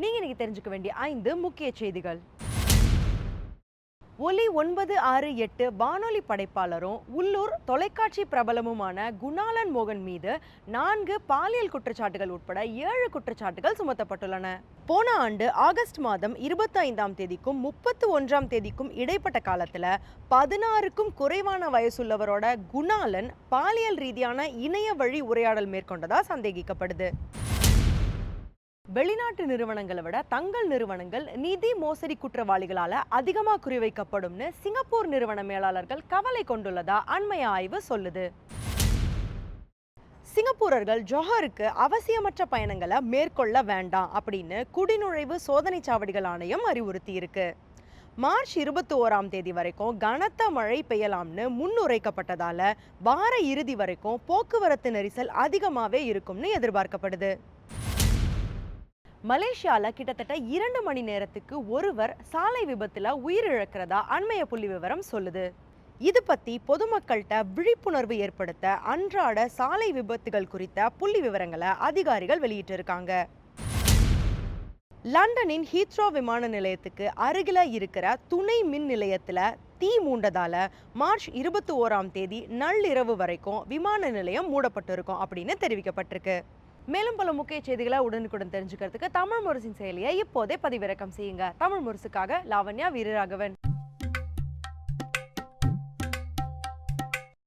நீங்கள் இன்னைக்கு தெரிஞ்சுக்க வேண்டிய ஐந்து முக்கிய செய்திகள். ஒலி ஒன்பது ஆறு எட்டு வானொலி படைப்பாளரும் உள்ளூர் தொலைக்காட்சி பிரபலமுமான குணாலன் மோகன் மீது நான்கு பாலியல் குற்றச்சாட்டுகள் உட்பட ஏழு குற்றச்சாட்டுகள் சுமத்தப்பட்டுள்ளன. போன ஆண்டு ஆகஸ்ட் மாதம் இருபத்தி ஐந்தாம் தேதிக்கும் முப்பத்து ஒன்றாம் தேதிக்கும் இடைப்பட்ட காலத்துல பதினாறுக்கும் குறைவான வயசுள்ளவரோட குணாலன் பாலியல் ரீதியான இணைய வழி உரையாடல் மேற்கொண்டதா சந்தேகிக்கப்படுது. வெளிநாட்டு நிறுவனங்களை விட தங்கள் நிறுவனங்கள் நிதி மோசடி குற்றவாளிகளால் அதிகமாக குறிவைக்கப்படும்னு சிங்கப்பூர் நிறுவன மேலாளர்கள் கவலை கொண்டுள்ளதா அண்மைய ஆய்வு சொல்லுது. சிங்கப்பூரர்கள் ஜொஹருக்கு அவசியமற்ற பயணங்களை மேற்கொள்ள வேண்டாம் அப்படின்னு குடிநுழைவு சோதனை சாவடிகள் ஆணையம் அறிவுறுத்தி இருக்கு மார்ச் இருபத்தி ஓராம் தேதி வரைக்கும் கனத்த மழை பெய்யலாம்னு முன்னுரைக்கப்பட்டதால வார இறுதி வரைக்கும் போக்குவரத்து நெரிசல் அதிகமாகவே இருக்கும்னு எதிர்பார்க்கப்படுது. மலேசியாவில் கிட்டத்தட்ட இரண்டு மணி நேரத்துக்கு ஒருவர் சாலை விபத்தில் உயிரிழக்கிறதா அண்மைய புள்ளி விவரம் சொல்லுது. இது பற்றி பொதுமக்கள்கிட்ட விழிப்புணர்வு ஏற்படுத்த அன்றாட சாலை விபத்துகள் குறித்த புள்ளி விவரங்களை அதிகாரிகள் வெளியிட்டிருக்காங்க. லண்டனின் ஹீத்ரோ விமான நிலையத்துக்கு அருகில இருக்கிற துணை மின் நிலையத்தில் தீ மூண்டதால மார்ச் இருபத்தி ஓராம் தேதி நள்ளிரவு வரைக்கும் விமான நிலையம் மூடப்பட்டிருக்கும் அப்படின்னு தெரிவிக்கப்பட்டிருக்கு. மேலும் பல முக்கிய செய்திகளை உடனுக்குடன் தெரிஞ்சுக்கிறதுக்கு தமிழ் முரசின் செயலியை இப்போதே பதிவிறக்கம் செய்யுங்க. தமிழ் முரசுக்காக லாவண்யா வீரராகவன்.